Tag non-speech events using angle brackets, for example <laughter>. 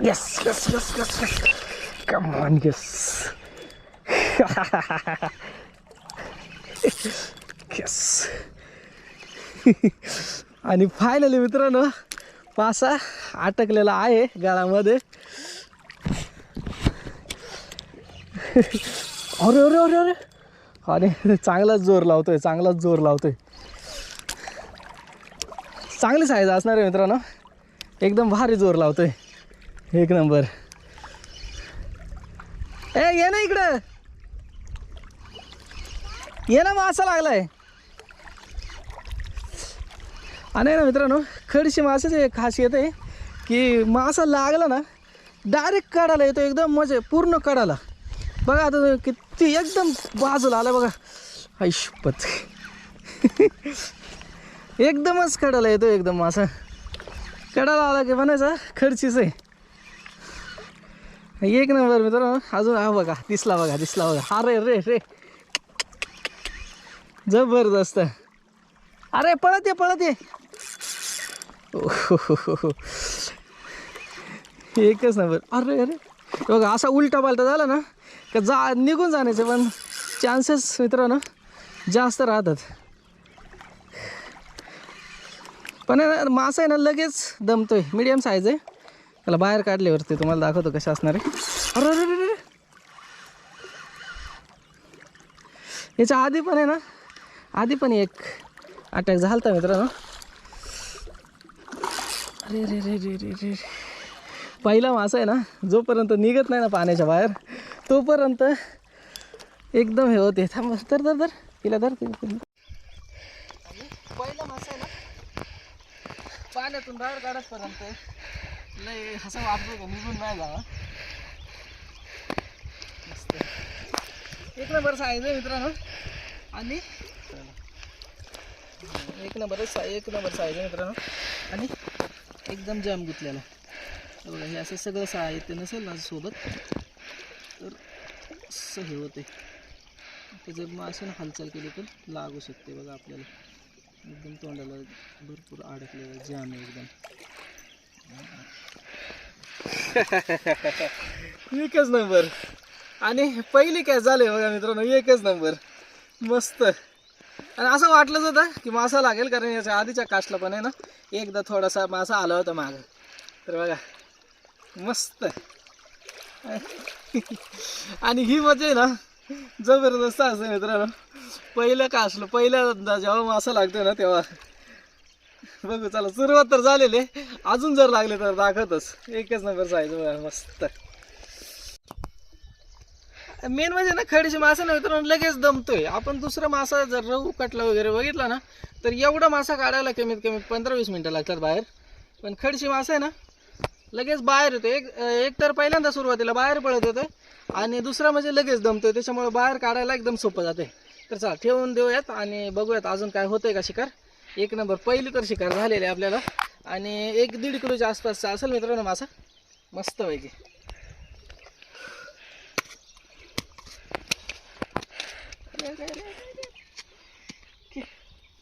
Yes, yes, yes, yes, yes. Come on, yes. <laughs> yes. <laughs> आणि finally मित्रांनो पासा अटकलेला आहे गळामध्ये <laughs> अरे अरे अरे अरे अरे चांगलाच जोर लावतोय चांगलाच जोर लावतोय चांगली साईज असणार आहे मित्रांनो एकदम भारी जोर लावतोय एक नंबर. ए ये ना इकडं. ये ना मासा लागलाय. आणि ना मित्रांनो खडशी मासाची एक खासियत आहे की मासा लागला ना डायरेक्ट काढायला येतो एकदम म्हणजे पूर्ण काढायला बघा आता किती एकदम बाजूला आला बघा. ऐशपत <laughs> एकदमच काढायला येतो एकदम मासा. कडाला आला की म्हणायचा खर्चीच आहे. एक नंबर मित्रांनो. अजून हा बघा दिसला बघा दिसला बघा. हा रे रे रे. जबरदस्त. अरे पळत ये पळत ये. एकच नंबर. अरे अरे. बघा असा उलटा पालटा झाला ना का जा निघून जाण्याचे पण चान्सेस मित्रांनो जास्त राहतात. पण आहे ना मासा आहे ना लगेच दमतोय. मीडियम साईज आहे. त्याला बाहेर काढल्यावरती तुम्हाला दाखवतो कसे असणार आहे. अरे अरे अरे याच्या आधी पण आहे ना? आधी पण एक अटॅक झाला होता मित्रांनो. अरे रे रे रे रे रे पहिला मासा आहे ना जोपर्यंत निघत नाही ना पाण्याच्या बाहेर तोपर्यंत एकदम हे होते. थांब तर तर तर तिला धर तिला पहिला मासा आहे ना पाण्यातून बाहेर काढतपर्यंत लय असं वाटतो का? निघून नाही जावा मस्त. एक नंबर सांगितलं मित्रांनो. आणि एक नंबर एक नंबर साईज आहे मित्रांनो. आणि एकदम जाम गुतलेला बघा हे असं सगळं साहित्य नसेल ना सोबत तर असं हे होते ते जर मग असं हालचाल केली तर लागू शकते बघा आपल्याला. एकदम तोंडाला भरपूर अडकलेलं जाम आहे एकदम. <laughs> एकच नंबर. आणि पहिली काय झाले बघा मित्रांनो एकच नंबर. मस्त. आणि असं वाटलंच होतं की मासा लागेल कारण याच्या आधीच्या कास्टला पण आहे ना एकदा थोडासा मासा आला होता माग. तर बघा मस्त. आणि ही मजा आहे ना जबरदस्त असते मित्रांनो. पहिलं कासलं पहिल्यांदा जेव्हा मासा लागतो ना तेव्हा. बघू चला सुरुवात तर झालेली अजून जर लागले तर दाखवतच. एकच नंबर जायचं मस्त. मेन म्हणजे ना खडीचे मासा नव्हे तर लगेच दमतोय. आपण दुसरा मासा जर रहू कटला वगैरे बघितला ना तर एवढा मासा काढायला कमीत कमी पंधरा वीस मिनटं लागतात बाहेर. पण खडीचे मासा आहे ना लगेच बाहेर येतो एक एक तर पहिल्यांदा सुरुवातीला बाहेर पळत होतं आणि दुसरा म्हणजे लगेच दमतोय. त्याच्यामुळे बाहेर काढायला एकदम सोपं जाते तर चला ठेवून देऊयात आणि बघूयात अजून काय होतंय का शिकार. एक नंबर. पहिली तर शिकार झालेली आहे आपल्याला. आणि एक दीड किलोच्या आसपासचा असेल मित्रांनो मासा. मस्तपैकी